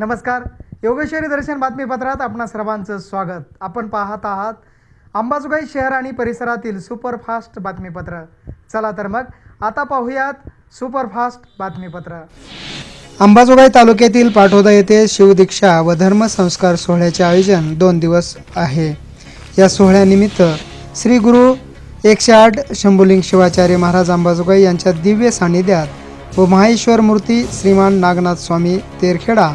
नमस्कार. योगेश्वरी दर्शन बातमीपत्रात आपणा सर्वांचं स्वागत. आपण पाहत आहात अंबाजोगाई शहर आणि परिसरातील सुपरफास्ट बातमीपत्र. चला तर मग आता पाहूयात सुपरफास्ट बातमीपत्र. अंबाजोगाई तालुक्यातील पाठोदा येथे शिवदीक्षा व धर्मसंस्कार सोहळ्याचे आयोजन दोन दिवस आहे. या सोहळ्यानिमित्त श्री गुरु एकशे आठ शंभुलिंग शिवाचार्य महाराज अंबाजोगाई यांच्या दिव्य सान्निध्यात व माहेश्वर मूर्ती श्रीमान नागनाथ स्वामी तेरखेडा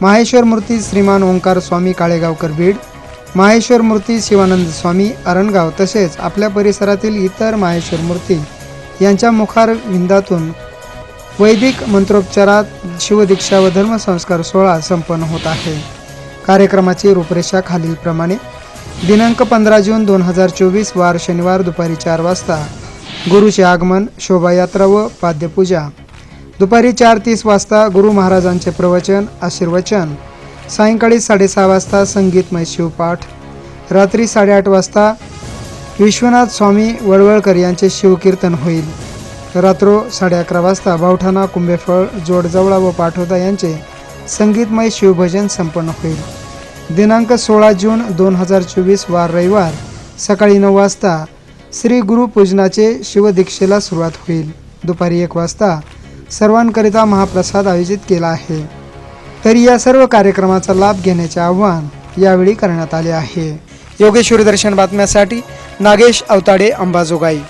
माहेश्वर मूर्ती श्रीमान ओंकार स्वामी काळेगावकर बीड माहेश्वर मूर्ती शिवानंद स्वामी अरणगाव तसेच आपल्या परिसरातील इतर माहेश्वर मूर्ती यांच्या मुखार विंदातून वैदिक मंत्रोपचारात शिवदीक्षा व धर्मसंस्कार सोहळा संपन्न होत आहे. कार्यक्रमाची रूपरेषा खालीलप्रमाणे. दिनांक पंधरा जून दोन हजार चोवीस वार शनिवार दुपारी चार वाजता. गुरुचे आगमन शोभायात्रा व पाद्यपूजा. दुपारी चार तीस वाजता गुरु महाराजांचे प्रवचन आशीर्वचन. सायंकाळी साडेसहा वाजता संगीतमय शिवपाठ रात्री साडेआठ वाजता विश्वनाथ स्वामी वळवळकर यांचे शिवकीर्तन होईल. रात्रो साडे अकरा वाजता बावठाणा कुंभेफळ जोडजवळा व पाठोदा यांचे संगीतमय शिवभजन संपन्न होईल. दिनांक सोळा जून दोन हजार चोवीस वार रविवार सकाळी नऊ वाजता श्री गुरुपूजनाचे शिवदीक्षेला सुरुवात होईल. दुपारी एक वाजता सर्वांकरिता महाप्रसाद आयोजित केला आहे. तरी या सर्व कार्यक्रमाचा लाभ घेण्याचे आव्हान यावेळी करण्यात आले आहे. योगेश्वरी दर्शन बातम्यासाठी नागेश अवताडे अंबाजोगाई.